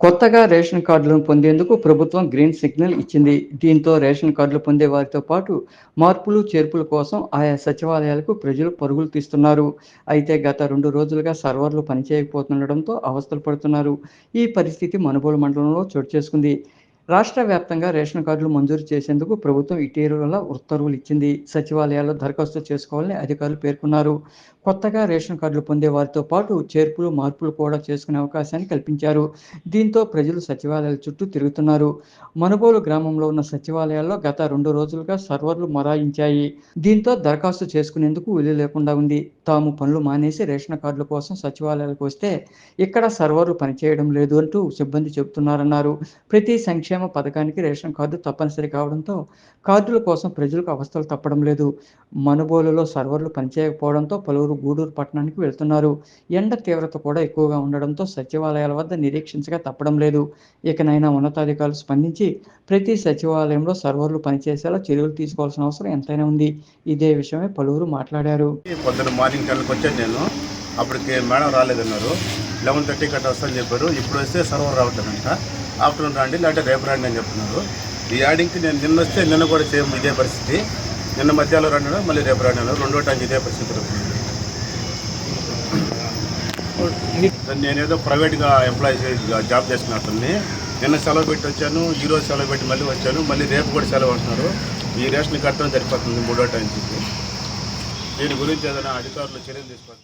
కొత్తగా రేషన్ కార్డులను పొందేందుకు ప్రభుత్వం గ్రీన్ సిగ్నల్ ఇచ్చింది. దీంతో రేషన్ కార్డులు పొందే వారితో పాటు మార్పులు చేర్పుల కోసం ఆయా సచివాలయాలకు ప్రజలు పరుగులు తీస్తున్నారు. అయితే గత రెండు రోజులుగా సర్వర్లు పనిచేయకపోతుండడంతో అవస్థలు పడుతున్నారు. ఈ పరిస్థితి మనుబోలు మండలంలో చోటు చేసుకుంది. రాష్ట్ర వ్యాప్తంగా రేషన్ కార్డులు మంజూరు చేసేందుకు ప్రభుత్వం ఇటీవల ఉత్తర్వులు ఇచ్చింది. సచివాలయాల్లో దరఖాస్తు చేసుకోవాలని అధికారులు పేర్కొన్నారు. కొత్తగా రేషన్ కార్డులు పొందే వారితో పాటు చేర్పులు మార్పులు కూడా చేసుకునే అవకాశాన్ని కల్పించారు. దీంతో ప్రజలు సచివాలయాల చుట్టూ తిరుగుతున్నారు. మనుబోలు గ్రామంలో ఉన్న సచివాలయాల్లో గత రెండు రోజులుగా సర్వర్లు మరాయించాయి. దీంతో దరఖాస్తు చేసుకునేందుకు వీలు లేకుండా ఉంది. తాము పనులు మానేసి రేషన్ కార్డుల కోసం సచివాలయాలకు వస్తే ఇక్కడ సర్వర్లు పనిచేయడం లేదు అంటూ సిబ్బంది చెబుతున్నారన్నారు. ప్రతి సంక్షేమ పథకానికి రేషన్ కార్డు తప్పనిసరి కావడంతో కార్డుల కోసం ప్రజలకు అవస్థలు తప్పడం లేదు. మనుబోలులో సర్వర్లు పనిచేయకపోవడంతో పలువురు గూడూరు పట్టణానికి వెళ్తున్నారు. ఎండ తీవ్రత కూడా ఎక్కువగా ఉండడంతో సచివాలయాల వద్ద నిరీక్షించగా తప్పడం లేదు. ఇకనైనా ఉన్నతాధికారులు స్పందించి ప్రతి సచివాలయంలో సర్వర్లు పనిచేసేలా చర్యలు తీసుకోవాల్సిన అవసరం ఎంతైనా ఉంది. ఇదే విషయమై పలువురు మాట్లాడారు. పొద్దున్న మార్నింగ్ వచ్చాను నేను. అప్పటికి మేడం రాలేదన్నారు. లెవెన్ థర్టీ కట్ట వస్తాను చెప్పారు. ఇప్పుడు వస్తే సర్వర్ రావట్లేదంట. ఆఫ్టర్నూన్ రండి లేదంటే రేపు రండి అని చెప్తున్నారు. ఈ యాడింగ్కి నేను నిన్న వస్తే నిన్న కూడా సేమ్ ఇదే పరిస్థితి. నిన్న మధ్యాహ్నం రండి మళ్ళీ రేపు రండి అన్నారు. రెండో టైం ఇదే పరిస్థితి ఉంది. నేనేదో ప్రైవేట్గా ఎంప్లాయీస్ జాబ్ చేస్తున్నట్టుంది నిన్న సెలవు పెట్టి వచ్చాను ఈ రోజు సెలవు పెట్టి మళ్ళీ వచ్చాను. మళ్ళీ రేపు కూడా సెలవు అంటున్నారు. ఈ రేషన్ కట్టడం సరిపోతుంది మూడో టైం దీని గురించి ఏదైనా అధికారులు చర్యలు తీసుకోవాలి